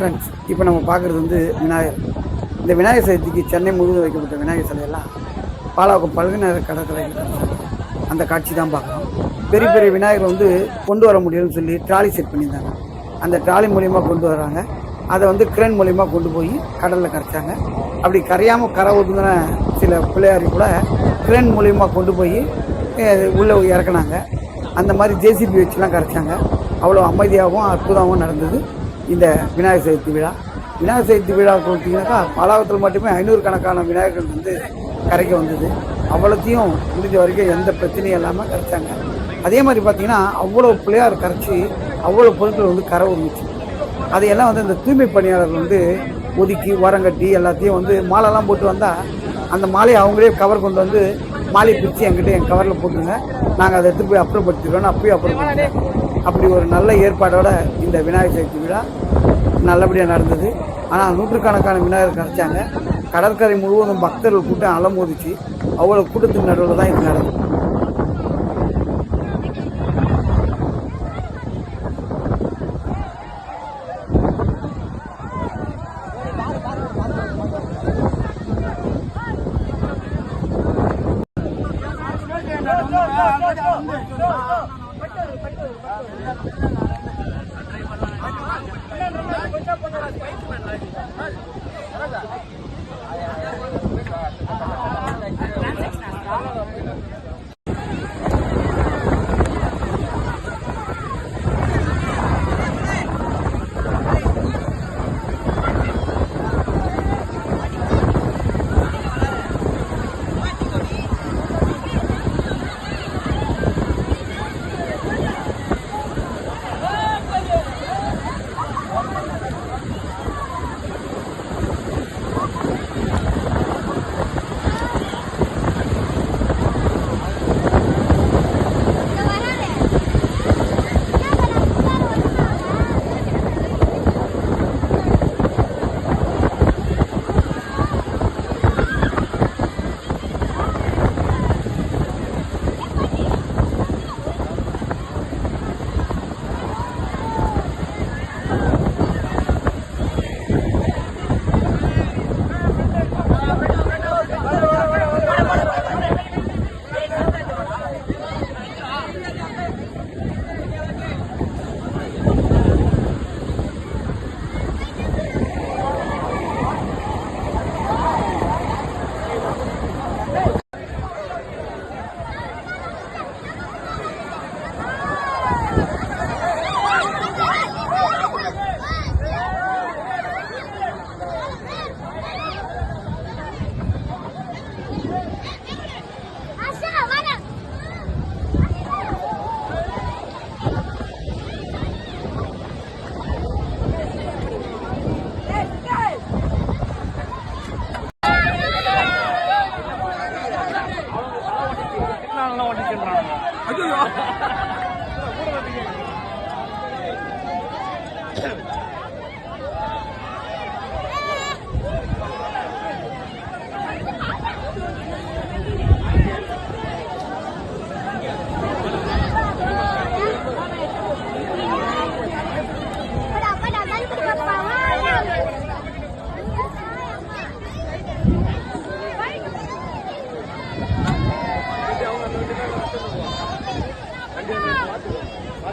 Friends இப்போ நம்ம பார்க்குறது வந்து விநாயகர். இந்த விநாயகர் சதுர்த்திக்கு சென்னை முழுவதும் வைக்கப்பட்ட விநாயகர் சிலையெல்லாம் பாலாவுக்கும் பல்கநகர கடற்கரை அந்த காட்சி தான் பார்க்குறோம் பெரிய பெரிய விநாயகர் வந்து கொண்டு வர முடியும்னு சொல்லி ட்ராலி செட் பண்ணியிருந்தாங்க. அந்த ட்ராலி மூலியமாக கொண்டு வராங்க. அதை வந்து கிரேன் மூலயமா கொண்டு போய் கடலில் கரைச்சாங்க. அப்படி கரையாமல் கரை ஒதுங்கின சில பிள்ளையாரி கூட கிரேன் மூலயமா கொண்டு போய் உள்ளே இறக்குனாங்க. அந்த மாதிரி ஜேசிபி வச்சுலாம் கரைச்சாங்க. அவ்வளோ அமைதியாகவும் அற்புதமாகவும் நடந்தது. இந்த விநாயகர் சதுர்த்தி விழா. விநாயகர் சதுர்த்தி விழா கொடுத்தீங்கன்னாக்கா பாலாவத்தில் மட்டுமே ஐநூறு கணக்கான விநாயகர்கள் வந்து கரைக்க வந்தது. அவ்வளோத்தையும் முடிஞ்ச வரைக்கும் எந்த பிரச்சனையும் இல்லாமல் கரைச்சாங்க. அதே மாதிரி பார்த்தீங்கன்னா அவ்வளோ பிள்ளையார் கரைச்சி அவ்வளோ பொருட்கள் வந்து கரை வந்துச்சு அதையெல்லாம் வந்து இந்த தூய்மை பணியாளர்கள் வந்து ஒதுக்கி உரங்கட்டி எல்லாத்தையும் வந்து மாலைலாம் போட்டு வந்தால் அந்த மாலையை அவங்களே கவர் கொண்டு வந்து மாலையை பிரித்து என்கிட்ட என் கவரில் போட்டுருங்க. நாங்கள் அதை எடுத்து போய் அப்புறப்படுத்திடுவோம் அப்பயும் அப்புறப்படுத்திடுவோம் அப்படி ஒரு நல்ல ஏற்பாடோட இந்த விநாயகர் சதுர்த்தி விழா நல்லபடியாக நடந்தது. ஆனால் நூற்றுக்கணக்கான விநாயகர் கரைச்சாங்க. கடற்கரை முழுவதும் பக்தர்கள் கூட்டம் அலமோதிச்சு அவ்வளோ கூட்டத்தின் நடுவில் தான் இது நடந்தது. பண்ணலாம்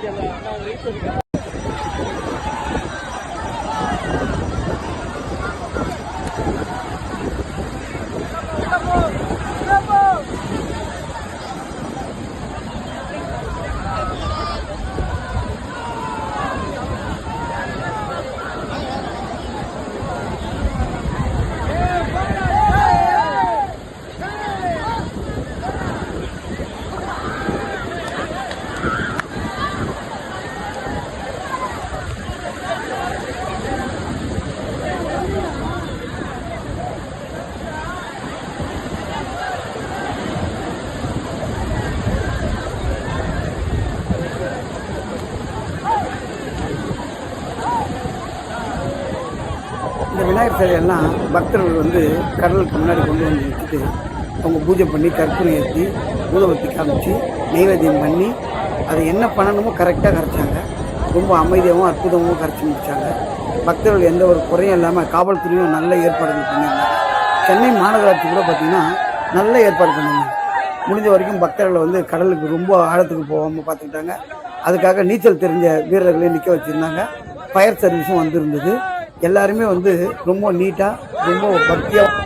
现在那我一 சிலையெல்லாம் பக்தர்கள் வந்து கடலுக்கு முன்னாடி கொண்டு வந்து வச்சுட்டு அவங்க பூஜை பண்ணி கற்பூரம் ஏற்றி ஊதவத்தி காமிச்சு நைவேத்தியம் பண்ணி அதை என்ன பண்ணணுமோ கரெக்டாக கரைச்சாங்க. ரொம்ப அமைதியாகவும் அற்புதமாகவும் கரைச்சி முடிச்சாங்க. பக்தர்கள் எந்த ஒரு குறையும் இல்லாமல் காவல்துறையும் நல்ல ஏற்பாடுகள் பண்ணியிருந்தாங்க. சென்னை மாநகராட்சி கூட பார்த்திங்கன்னா நல்ல ஏற்பாடு பண்ணியிருந்தாங்க. முடிஞ்ச வரைக்கும் பக்தர்களை வந்து கடலுக்கு ரொம்ப ஆழத்துக்கு போகாமல் பார்த்துக்கிட்டாங்க அதுக்காக நீச்சல் தெரிஞ்ச வீரர்களையும் நிற்க வச்சுருந்தாங்க. ஃபயர் சர்வீஸும் வந்திருந்தது. எல்லாருமே வந்து ரொம்ப நீட்டாக ரொம்ப பக்தியாக